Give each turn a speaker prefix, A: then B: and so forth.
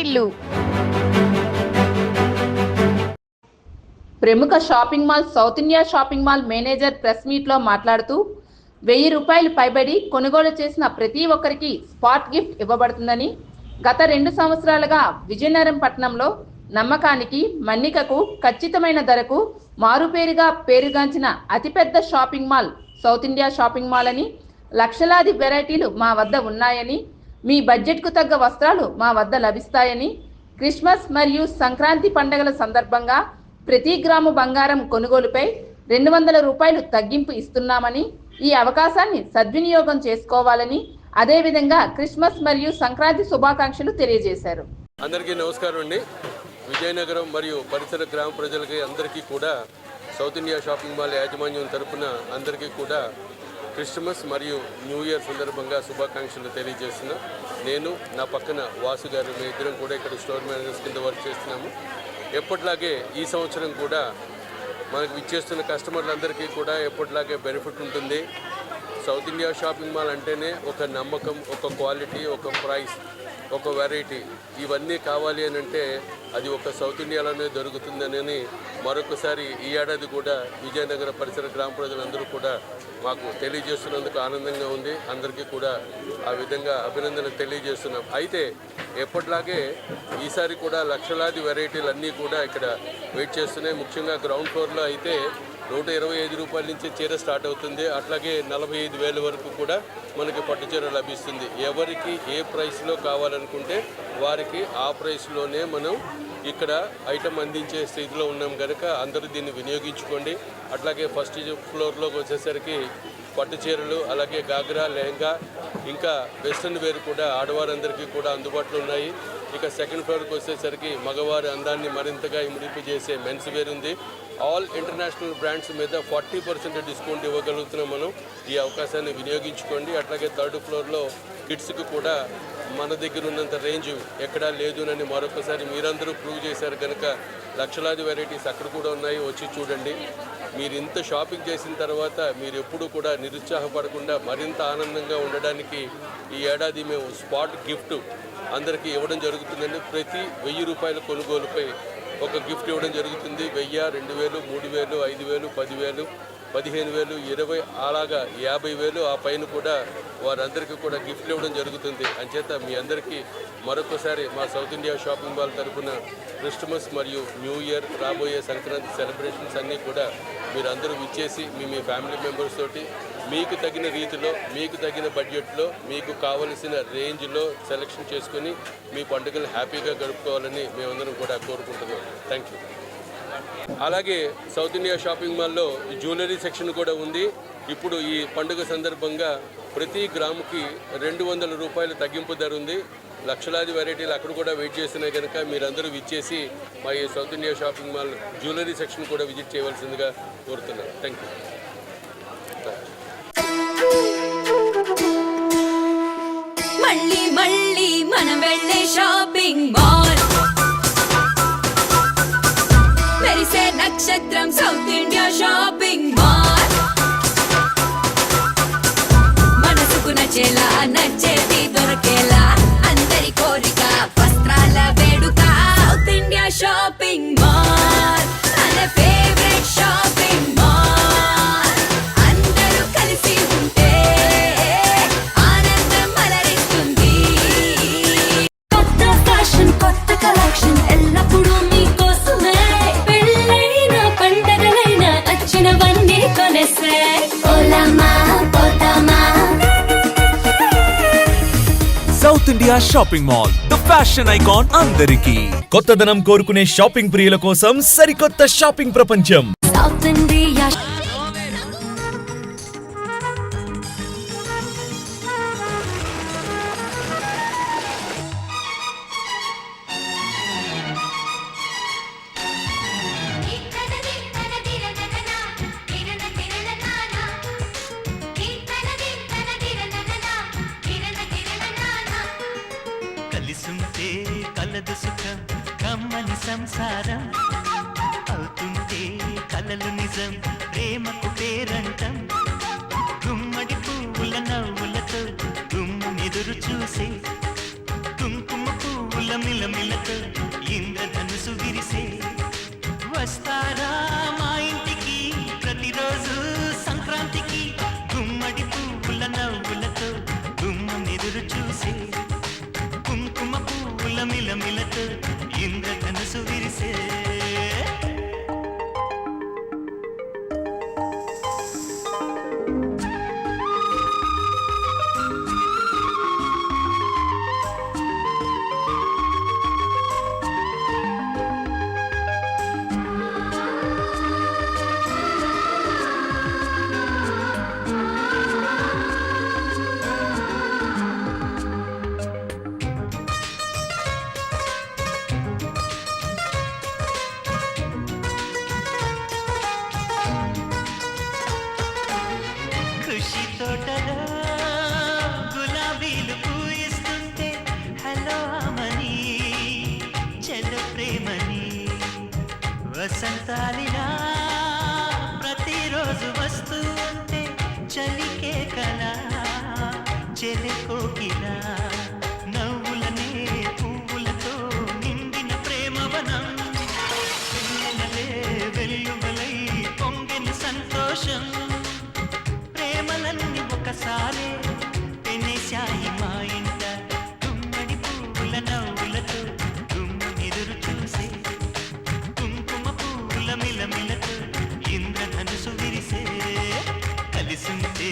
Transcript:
A: వాటిల్లు
B: ప్రముఖ shopping mall South India shopping mall manager press మీట్లో మాట్లాడుతూ వెయ్యి రూపాయలు పైబడి కొనుగోలు చేసిన ప్రతి ఒక్కరికి స్పాట్ గిఫ్ట్ ఇవ్వబడుతుందని గత రెండు సంవత్సరాలుగా విజయనగరం పట్టణంలో నమ్మకానికి మన్నికకు ఖచ్చితమైన ధరకు మారుపేరుగా పేరుగాంచిన అతిపెద్ద shopping mall South India shopping mall అని లక్షలాది వెరైటీలు మా వద్ద ఉన్నాయని మీ బడ్జెట్కు తగ్గ వస్త్రాలు మా వద్ద లభిస్తాయని క్రిస్మస్ మరియు సంక్రాంతి పండుగల సందర్భంగా ప్రతి గ్రాము బంగారం కొనుగోలుపై రెండు వందల రూపాయలు తగ్గింపు ఇస్తున్నామని ఈ అవకాశాన్ని సద్వినియోగం చేసుకోవాలని అదేవిధంగా క్రిస్మస్ మరియు సంక్రాంతి శుభాకాంక్షలు తెలియజేశారు.
C: అందరికీ నమస్కారం అండి. విజయనగరం మరియు పరిసర గ్రామ ప్రజలకి అందరికీ కూడా సౌత్ ఇండియా షాపింగ్ మాల్ యాజమాన్యం తరపున అందరికీ కూడా క్రిస్మస్ మరియు న్యూ ఇయర్ సందర్భంగా శుభాకాంక్షలు తెలియజేస్తున్నా. నేను నా పక్కన వాసు గారు మీ ఇద్దరం కూడా ఇక్కడ స్టోర్ మేనేజర్స్ కింద వర్క్ చేస్తున్నాము. ఎప్పటిలాగే ఈ సంవత్సరం కూడా మనకు విచ్చేస్తున్న కస్టమర్లందరికీ కూడా ఎప్పటిలాగే బెనిఫిట్ ఉంటుంది. సౌత్ ఇండియా షాపింగ్ మాల్ అంటేనే ఒక నమ్మకం ఒక క్వాలిటీ ఒక ప్రైస్ ఒక వెరైటీ. ఇవన్నీ కావాలి అని అంటే అది ఒక సౌత్ ఇండియాలోనే దొరుకుతుందని మరొకసారి ఈ ఏడాది కూడా విజయనగర పరిసర గ్రామ ప్రజలందరూ కూడా మాకు తెలియజేస్తున్నందుకు ఆనందంగా ఉంది. అందరికీ కూడా ఆ విధంగా అభినందనలు తెలియజేస్తున్నాం. అయితే ఎప్పటిలాగే ఈసారి కూడా లక్షలాది వెరైటీలు అన్నీ కూడా ఇక్కడ వెయిట్ చేస్తున్నాయి. ముఖ్యంగా గ్రౌండ్ ఫ్లోర్లో అయితే నూట ఇరవై ఐదు రూపాయల నుంచి చీర స్టార్ట్ అవుతుంది. అట్లాగే నలభై ఐదు వేల వరకు కూడా మనకి పట్టు చీర లభిస్తుంది. ఎవరికి ఏ ప్రైస్లో కావాలనుకుంటే వారికి ఆ ప్రైస్లోనే మనం ఇక్కడ ఐటమ్ అందించే స్థితిలో ఉన్నాం కనుక అందరూ దీన్ని వినియోగించుకోండి. అట్లాగే ఫస్ట్ ఫ్లోర్లోకి వచ్చేసరికి పట్టు చీరలు అలాగే గాగ్రా లెహంగా ఇంకా వెస్ట్రన్ వేర్ కూడా ఆడవారందరికీ కూడా అందుబాటులో ఉన్నాయి. ఇక సెకండ్ ఫ్లోర్కి వచ్చేసరికి మగవారి అందాన్ని మరింతగా ఇమిడింపు చేసే మెన్స్ వేర్ ఉంది. ఆల్ ఇంటర్నేషనల్ బ్రాండ్స్ మీద ఫార్టీ పర్సెంట్ డిస్కౌంట్ ఇవ్వగలుగుతున్నాం మనం. ఈ అవకాశాన్ని వినియోగించుకోండి. అట్లాగే థర్డ్ ఫ్లోర్లో కిడ్స్కి కూడా మన దగ్గర ఉన్నంత రేంజ్ ఎక్కడా లేదునని మరొకసారి మీరందరూ ప్రూవ్ చేశారు కనుక లక్షలాది వెరైటీస్ అక్కడ కూడా ఉన్నాయి. వచ్చి చూడండి. మీరు ఇంత షాపింగ్ చేసిన తర్వాత మీరు ఎప్పుడూ కూడా నిరుత్సాహపడకుండా మరింత ఆనందంగా ఉండడానికి ఈ ఏడాది మేము స్పాట్ గిఫ్ట్ అందరికీ ఇవ్వడం జరుగుతుందండి. ప్రతి వెయ్యి రూపాయల కొనుగోలుపై ఒక గిఫ్ట్ ఇవ్వడం జరుగుతుంది. వెయ్యి రెండు వేలు మూడు వేలు ఐదు వేలు పదివేలు పదిహేను వేలు ఇరవై అలాగా యాభై వేలు ఆ పైన కూడా వారందరికీ కూడా గిఫ్ట్లు ఇవ్వడం జరుగుతుంది. అంచేత మీ అందరికీ మరొకసారి మా సౌత్ ఇండియా షాపింగ్ మాల్ తరఫున క్రిస్టమస్ మరియు న్యూ ఇయర్ రాబోయే సంక్రాంతి సెలబ్రేషన్స్ అన్నీ కూడా మీరు అందరూ ఇచ్చేసి మీ మీ ఫ్యామిలీ మెంబర్స్ తోటి మీకు తగిన రీతిలో మీకు తగిన బడ్జెట్లో మీకు కావలసిన రేంజ్లో సెలెక్షన్ చేసుకొని మీ పండుగలు హ్యాపీగా గడుపుకోవాలని మేమందరం కూడా కోరుకుంటున్నాం. థ్యాంక్ యూ అలాగే సౌత్ ఇండియా షాపింగ్ మాల్లో జ్యువెలరీ సెక్షన్ కూడా ఉంది. ఇప్పుడు ఈ పండుగ సందర్భంగా ప్రతి గ్రాముకి రెండు వందల రూపాయలు తగ్గింపు ధర ఉంది. లక్షలాది వెరైటీలు అక్కడ కూడా వెయిట్ చేస్తున్నాయి కనుక మీరందరూ విచ్చేసి మా ఈ South India shopping mall jewellery section కూడా విజిట్ చేయవలసిందిగా కోరుతున్నాను థ్యాంక్ యూ
D: మళ్ళీ మళ్ళీ మనం వెళ్ళే shopping South India shopping mall.
E: The fashion icon అందరికీ. కొత్తదనం కోరుకునే షాపింగ్ ప్రియుల కోసం సరికొత్త షాపింగ్ ప్రపంచం.
F: కలదు కమ్మని సంసారం. అవుతుంటే కలలు నిజం ప్రేమకు పేరంటం. గుమ్మడి పువ్వుల నవ్వులతో గుమ్మెదురు చూసే కుంకుమ పువ్వుల మిలమిలతో. ప్రేమని వసంతాలిలా ప్రతిరోజు వస్తూ ఉంటే చలికే కల చెలి